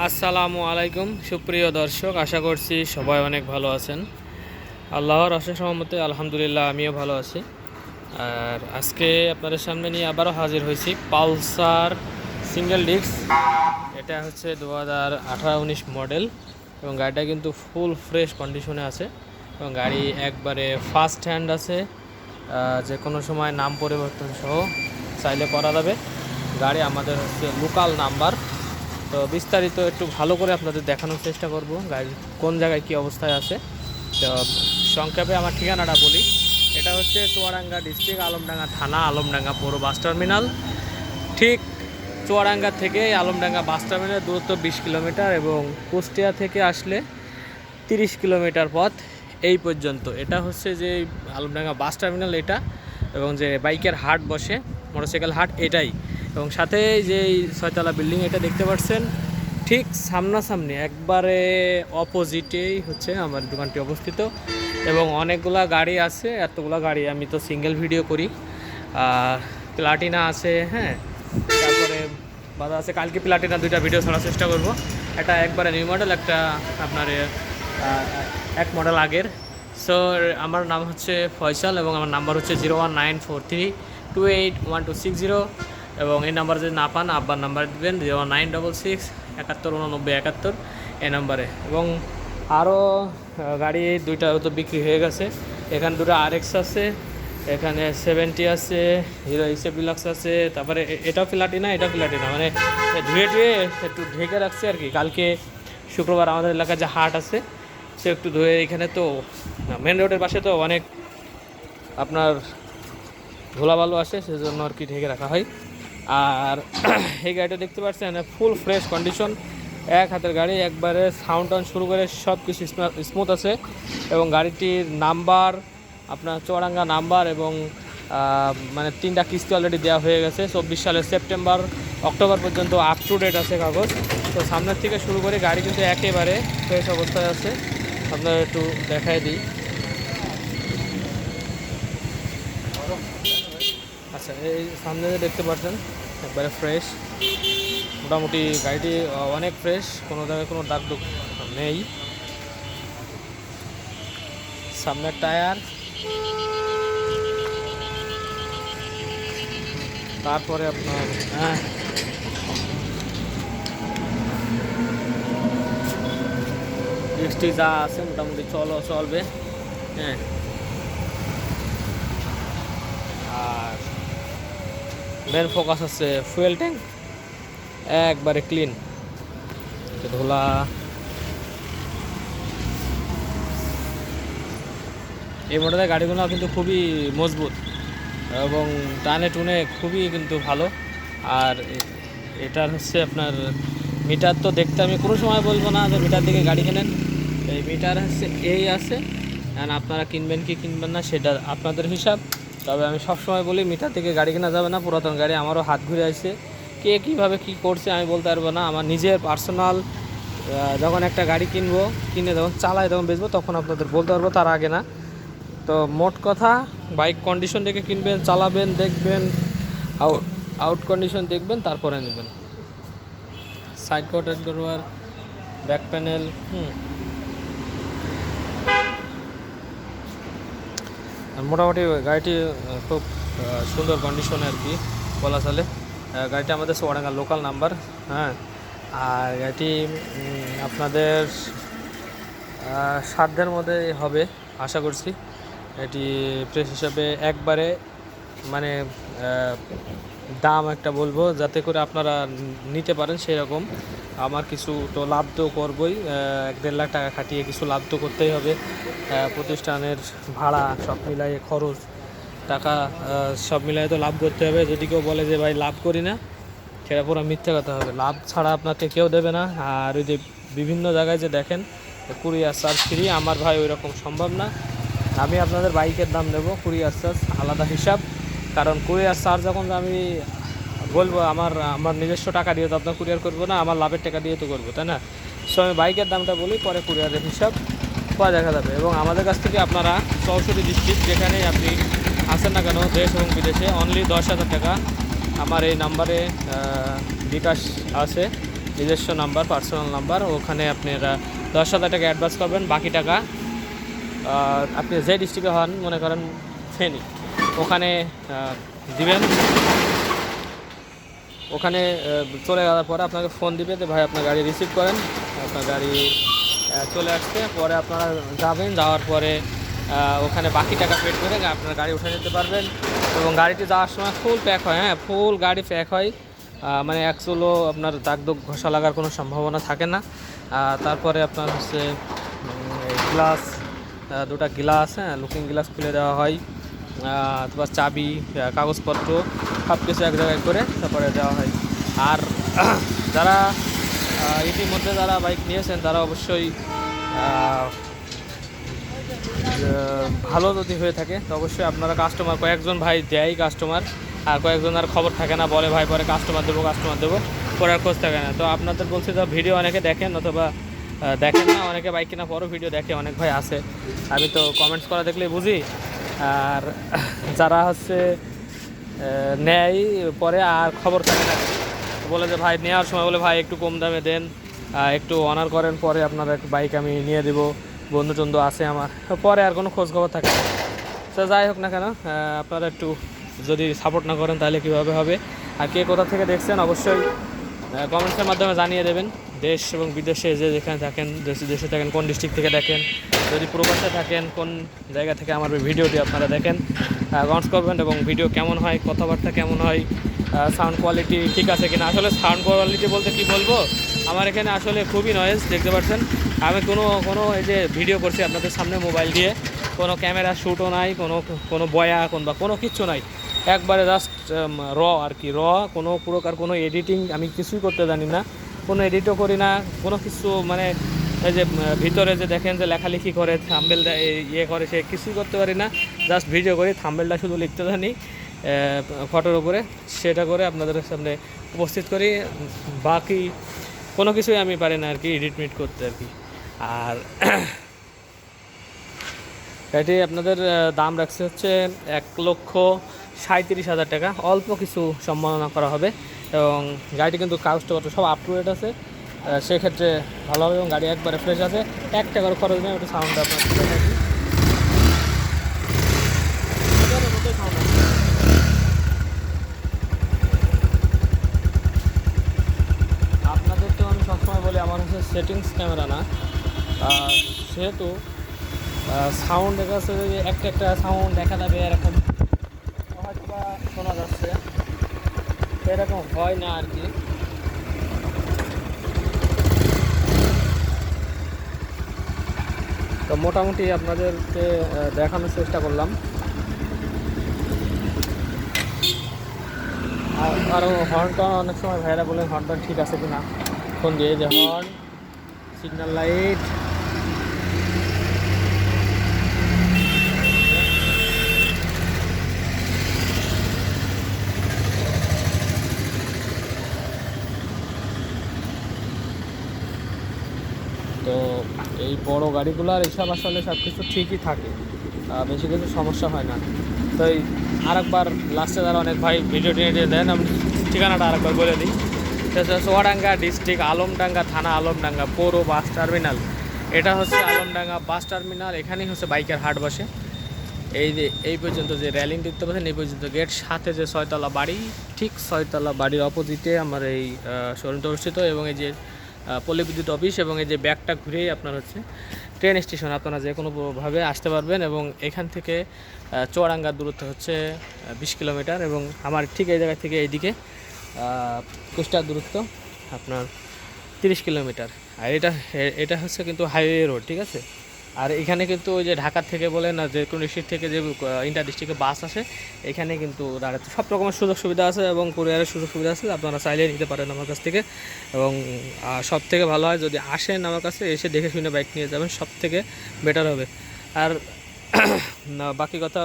আসসালামু আলাইকুম, সুপ্রিয় দর্শক, আশা করছি সবাই অনেক ভালো আছেন। আল্লাহর অশেষ সহমতে আলহামদুলিল্লাহ, আমিও ভালো আছি। আর আজকে আপনাদের সামনে নিয়ে আবারও হাজির হয়েছি পালসার সিঙ্গেল ডিস্ক। এটা হচ্ছে দু হাজার আঠারো উনিশ মডেল এবং গাড়িটা কিন্তু ফুল ফ্রেশ কন্ডিশনে আছে এবং গাড়ি একবারে ফার্স্ট হ্যান্ড আছে। যে কোনো সময় নাম পরিবর্তন সহ চাইলে করা যাবে। গাড়ি আমাদের হচ্ছে লোকাল নাম্বার। তো বিস্তারিত একটু ভালো করে আপনাদের দেখানোর চেষ্টা করব গাড়ির কোন জায়গায় কী অবস্থায় আছে। তো সংক্ষেপে আমার ঠিকানাটা বলি। এটা হচ্ছে চুয়াডাঙ্গা ডিস্ট্রিক্ট, আলমডাঙ্গা থানা, আলমডাঙ্গা পৌর বাস টার্মিনাল। ঠিক চুয়াডাঙ্গা থেকে আলমডাঙ্গা বাস টার্মিনাল দূরত্ব বিশ কিলোমিটার এবং কুষ্টিয়া থেকে আসলে তিরিশ কিলোমিটার পথ এই পর্যন্ত। এটা হচ্ছে যে আলমডাঙ্গা বাস টার্মিনাল এটা এবং যে বাইকের হাট বসে, মোটরসাইকেল হাট এটাই। এবং সাথে যে ছয়তলা বিল্ডিং, এটা দেখতে পাচ্ছেন, ঠিক সামনাসামনি, একবারে অপোজিটেই হচ্ছে আমার দোকানটি অবস্থিত। এবং অনেকগুলা গাড়ি আছে, এতগুলা গাড়ি আমি তো সিঙ্গেল ভিডিও করি। আর প্লাটিনা আছে হ্যাঁ তারপরে বাধা আছে, কালকে প্লাটিনা দুইটা ভিডিও ছাড়ার চেষ্টা করব। একটা একবারে নিউ মডেল একটা আপনার এক মডেল আগের। সো আমার নাম হচ্ছে ফয়সাল এবং আমার নাম্বার হচ্ছে zero one nine four three two eight one two six zero এবং এই নাম্বার যদি না পান, আব্বার নাম্বার দিবেন, জিরো নাইন ডবল সিক্স একাত্তর উননব্বই একাত্তর এই নাম্বারে। এবং আরও গাড়ি দুইটা তো বিক্রি হয়ে গেছে। এখানে দুটো আরএক্স আছে, এখানে সেভেন্টি আছে হিরো হিসেব ডিলাক্স আছে, তারপরে এ- এটাও এটাও প্লাটিনা মানে ধুয়ে ধুয়ে একটু ঢেকে রাখছে আর কি। কালকে শুক্রবার আমাদের এলাকায় যে হাট আছে, সে একটু ধুয়ে এখানে তো মেন রোডের পাশে তো অনেক আপনার ধুলাবালু আসে, সেজন্য আর কি ঢেকে রাখা হয়। আর এই গাড়িটা দেখতে পাচ্ছেন ফুল ফ্রেশ কন্ডিশন এক হাতের গাড়ি, একবারে সাউন্ড টাউন শুরু করে সব কিছু স্মুথ আছে। এবং গাড়িটির নাম্বার আপনার চৌরাঙ্গা নাম্বার এবং মানে তিনটা কিস্তি অলরেডি দেওয়া হয়ে গেছে। চব্বিশ সালের সেপ্টেম্বর, অক্টোবর পর্যন্ত আপ টু ডেট আছে কাগজ। তো সামনের থেকে শুরু করে গাড়ি কিন্তু একেবারে ফ্রেশ অবস্থায় আছে। আপনার একটু দেখাই দিই। আচ্ছা এই সামনে যে দেখতে পাচ্ছেন, একবারে ফ্রেশ মোটামুটি গাড়িটি অনেক ফ্রেশ কোনো জায়গায় কোনো দাগ দুগ নেই। সামনের টায়ার। তারপরে আপনার হ্যাঁ। বৃষ্টি যা আছে, মোটামুটি চলো চলবে হ্যাঁ। মেন ফোকাস আছে ফুয়েল ট্যাঙ্ক একবারে ক্লিন ধোলা। এই মডেলের গাড়িগুলো কিন্তু খুবই মজবুত এবং টানে টুনে খুবই কিন্তু ভালো। আর এটার হচ্ছে আপনার মিটার তো দেখতে আমি কোনো সময় বলব না যে মিটার দিকে গাড়ি কেনেন। এই মিটার হচ্ছে এই আছে। আর আপনারা কিনবেন কি কিনবেন না সেটা আপনাদের হিসাব। তবে আমি সবসময় বলি, মিটার থেকে গাড়ি কেনা যাবে না, পুরাতন গাড়ি আমারও হাত ঘুরে আসছে কে কীভাবে কী করছে আমি বলতে পারব না। আমার নিজের পার্সোনাল যখন একটা গাড়ি কিনবো, কিনে যখন চালাই যখন বেচবো, তখন আপনাদের বলতে পারব তার আগে না। তো মোট কথা বাইক কন্ডিশন দেখে কিনবেন, চালাবেন, দেখবেন আউট আউট কন্ডিশন দেখবেন, তারপরে নেবেন। সাইড কোটেড ব্যাক প্যানেল হুম। মোটামুটি গাড়িটি খুব সুন্দর কন্ডিশনে আর কি বলা চলে। গাড়িটি আমাদের সোয়াডাঙ্গা লোকাল নাম্বার হ্যাঁ। আর গাড়িটি আপনাদের সাধ্যের মধ্যে হবে, আশা করছি। এটি প্রেস হিসাবে একবারে মানে দাম একটা বলব, যাতে করে আপনারা নিতে পারেন সেই রকম আমার কিছু তো লাভ তো করবই এক দেড় লাখ টাকা খাটিয়ে কিছু লাভ তো করতেই হবে। প্রতিষ্ঠানের ভাড়া সব মিলাই খরচ, টাকা সব মিলাই তো লাভ করতে হবে। যদি কেউ বলে যে, ভাই, লাভ করি না, সেটা পুরো মিথ্যে কথা হবে। লাভ ছাড়া আপনাকে কেউ দেবে না। আর ওই যে বিভিন্ন জায়গায় যে দেখেন, কুরিয়ার চার্জ ফ্রি, আমার ভাই ওই রকম সম্ভব না। আমি আপনাদের বাইকের দাম দেবো, কুরিয়ার চার্জ, আলাদা হিসাব। কারণ কুরিয়ার চার্জ যখন আমি বলব, আমার আমার নিজস্ব টাকা দিয়ে তো আপনার কুরিয়ার করব না, আমার লাভের টাকা দিয়ে তো করব তাই না? সো আমি বাইকের দামটা বলি, পরে কুরিয়ারের হিসাব পরে দেখা যাবে। এবং আমাদের কাছ থেকে আপনারা চৌষট্টি ডিস্ট্রিক্ট যেখানেই আপনি আসেন না কেন, দেশ এবং বিদেশে অনলি দশ হাজার টাকা আমার এই নাম্বারে বিকাশ আছে, নিজস্ব নাম্বার পার্সোনাল নাম্বার, ওখানে আপনারা দশ হাজার টাকা অ্যাডভান্স করবেন বাকি টাকা আপনি যে ডিস্ট্রিক্টে হন, মনে করেন ফেনি ওখানে দিবেন। ওখানে চলে যাওয়ার পরে আপনাকে ফোন দিবে যে, ভাই, আপনার গাড়ি রিসিভ করেন। আপনার গাড়ি চলে আসছে। পরে আপনারা যাবেন। যাওয়ার পরে ওখানে বাকি টাকা পেড করে আপনার গাড়ি উঠে নিতে পারবেন। এবং গাড়িটি যাওয়ার সময় ফুল প্যাক হয় হ্যাঁ ফুল গাড়ি প্যাক হয়। মানে একচুলো আপনার দাগ দুগ ঘষা লাগার কোনো সম্ভাবনা থাকে না। তারপরে আপনার হচ্ছে গ্লাস দুটা গ্লাস হ্যাঁ লুকিং গ্লাস খুলে দেওয়া হয়। তারপর চাবি কাগজপত্র সব কিছু এক জায়গায় করে তারপরে দেওয়া হয়। আর যারা ইতিমধ্যে যারা বাইক নিয়েছেন, তারা অবশ্যই ভালো যদি হয়ে থাকে, তো অবশ্যই আপনারা কাস্টমার কয়েকজন ভাই দেয় কাস্টমার আর কয়েকজন আর খবর থাকে না, বলে ভাই পরে কাস্টমার দেবো কাস্টমার দেবো, পরে আর খোঁজ থাকে না। তো আপনাদের বলছি, তো ভিডিও অনেকে দেখেন অথবা দেখেন না, অনেকে বাইক কেনা পরও ভিডিও দেখে, অনেক ভাই আছে। আমি তো কমেন্টস করা দেখলেই বুঝি। আর যারা হচ্ছে নেয় পরে আর খবর থাকে না। বলে যে, ভাই, নেওয়ার সময় বলে, ভাই, একটু কম দামে দেন একটু অনার করেন, পরে আপনার এক বাইক আমি নিয়ে দেবো, বন্ধু টন্ধু আছে আমার। পরে আর কোনো খোঁজ খবর থাকে না। তো যাই হোক না কেন আপনারা একটু যদি সাপোর্ট না করেন, তাহলে কীভাবে হবে? আর কে কোথা থেকে দেখছেন, অবশ্যই কমেন্টসের মাধ্যমে জানিয়ে দেবেন। দেশ এবং বিদেশে যে যেখানে থাকেন দেশে দেশে থাকেন, কোন ডিস্ট্রিক্ট থেকে দেখেন, যদি প্রবাসে থাকেন, কোন জায়গা থেকে আমার ভিডিওটি আপনারা দেখেন কমেন্টস করবেন এবং ভিডিও কেমন হয়, কথাবার্তা কেমন হয় সাউন্ড কোয়ালিটি ঠিক আছে কিনা, আসলে সাউন্ড কোয়ালিটি বলতে কি বলব, আমার এখানে আসলে খুবই নয়েজ দেখতে পাচ্ছেন, আমি কোনো কোনো এই যে ভিডিও করছি আপনাদের সামনে মোবাইল দিয়ে, কোনো ক্যামেরা শ্যুটও নাই, কোনো কোনো বয়া কোন বা কোনো কিচ্ছু নাই, একবারে জাস্ট র আর কি র কোনো প্রকার কোনো এডিটিং আমি কিছুই করতে জানি না কোনো এডিটও করি না, কোনো কিছু মানে এই যে ভিতরে যে দেখেন যে লেখালেখি করে থাম্বেল ইয়ে করে, সে কিছুই করতে পারি না। জাস্ট ভিডিও করি থাম্বেলটা শুধু লিখতে জানি ফটোর উপরে। সেটা করে আপনাদের সামনে উপস্থিত করি। বাকি কোনো কিছুই আমি পারি না আর কি এডিট মিট করতে আর কি। আর এটি আপনাদের দাম রাখছে হচ্ছে এক লক্ষ সাঁত্রিশ হাজার টাকা। অল্প কিছু সম্মাননা করা হবে। এবং গাড়িটি কিন্তু কাগজপত্র সব আপ টু ডেট আছে। সেক্ষেত্রে ভালো হবে এবং গাড়ি একবারে ফ্রেশ আছে। এক টাকার খরচ নেই ওটা সাউন্ড আপনার। আপনাদের তো আমি সবসময় বলি, আমার হচ্ছে সেটিংস ক্যামেরা না। সেহেতু সাউন্ড সাউন্ডের কাছে যে একটা একটা সাউন্ড দেখা যাবে, এরকম হয়তো বা শোনা যাচ্ছে। এরকম হয় না আর কি। তো মোটামুটি আপনাদেরকে দেখানোর চেষ্টা করলাম। আর হর্নটা অনেক সময় ভাইরা বলেন হর্নটা ঠিক আছে কি না ফোন দিয়ে যে হর্ন সিগন্যাল লাইট তো এই বড় গাড়িগুলোর এইসব আসলে সব কিছু ঠিকই থাকে। বেশি কিছু সমস্যা হয় না। তো এই আরেকবার লাস্টে যারা অনেক ভাই ভিডিও টিডিও দেন, আমি ঠিকানাটা আরেকবার বলে দিই। সেটা সোয়াডাঙ্গা ডিস্ট্রিক্ট আলমডাঙ্গা থানা, আলমডাঙ্গা পৌর বাস টার্মিনাল এটা হচ্ছে আলমডাঙ্গা বাস টার্মিনাল এখানেই হচ্ছে বাইকের হাট বসে। এই যে, এই পর্যন্ত যে র্যালিং দেখতে পাচ্ছেন, এই পর্যন্ত গেট সাথে যে ছয়তলা বাড়ি, ঠিক ছয়তলা বাড়ির অপোজিটে আমার এই শোরুমটা অবস্থিত এবং এই যে পল্লী বিদ্যুৎ অফিস এবং এই যে ব্যাগটা ঘুরেই আপনার হচ্ছে ট্রেন স্টেশন আপনারা যে কোনোভাবে আসতে পারবেন এবং এখান থেকে চুয়াডাঙ্গার দূরত্ব হচ্ছে বিশ কিলোমিটার এবং আমার ঠিক এই জায়গা থেকে এইদিকে কুষ্টার দূরত্ব আপনার তিরিশ কিলোমিটার। আর এটা এটা হচ্ছে কিন্তু হাইওয়ে রোড ঠিক আছে? আর এখানে কিন্তু ওই যে ঢাকা থেকে বলেন না যে কোনো ডিস্ট্রিক্ট থেকে যে ইন্টার ডিস্ট্রিক্টে বাস আসে, এখানে কিন্তু দাঁড়াতে সব রকমের সুযোগ সুবিধা আছে এবং কুরিয়ারের সুযোগ সুবিধা আছে, আপনারা চাইলে নিতে পারেন আমার কাছ থেকে। এবং সব থেকে ভালো হয় যদি আসেন আমার কাছে, এসে দেখে শুনে বাইক নিয়ে যাবেন সব থেকে বেটার হবে। আর বাকি কথা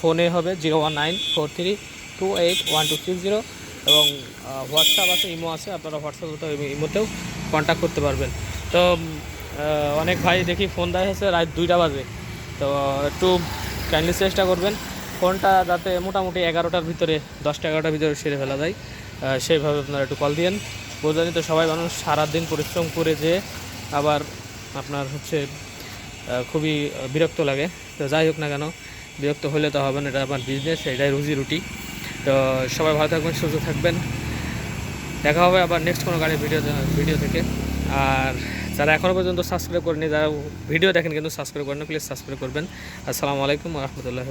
ফোনে হবে zero one nine four three two eight one two six zero এবং হোয়াটসঅ্যাপ আছে, ইমো আছে, আপনারা হোয়াটসঅ্যাপ ইমোতেও কন্ট্যাক্ট করতে পারবেন। তো অনেক ভাই দেখি ফোন দেয় হচ্ছে রাত দুইটা বাজে। তো, একটু কাইন্ডলি চেষ্টা করবেন। ফোনটা যাতে মোটামুটি এগারোটার ভিতরে, দশটা এগারোটার ভিতরে সেরে ফেলা যায়। সেইভাবে আপনারা একটু কল দিয়েন। বোঝানি তো সবাই মানুষ সারাদিন পরিশ্রম করে যে আবার আপনার হচ্ছে খুবই বিরক্ত লাগে। তো যাই হোক না কেন, বিরক্ত হলে তো হবে না, এটা আমার বিজনেস এটাই রুজি রুটি। তো সবাই ভালো থাকবেন, সুস্থ থাকবেন। দেখা হবে আবার নেক্সট কোনো গাড়ির ভিডিও ভিডিও থেকে। আর যারা এখনও পর্যন্ত সাবস্ক্রাইব করেনি যারা ভিডিও দেখেন কিন্তু সাবস্ক্রাইব করেন প্লিজ সাবস্ক্রাইব করবেন। আসসালামু আলাইকুম রহমতুল্লাহ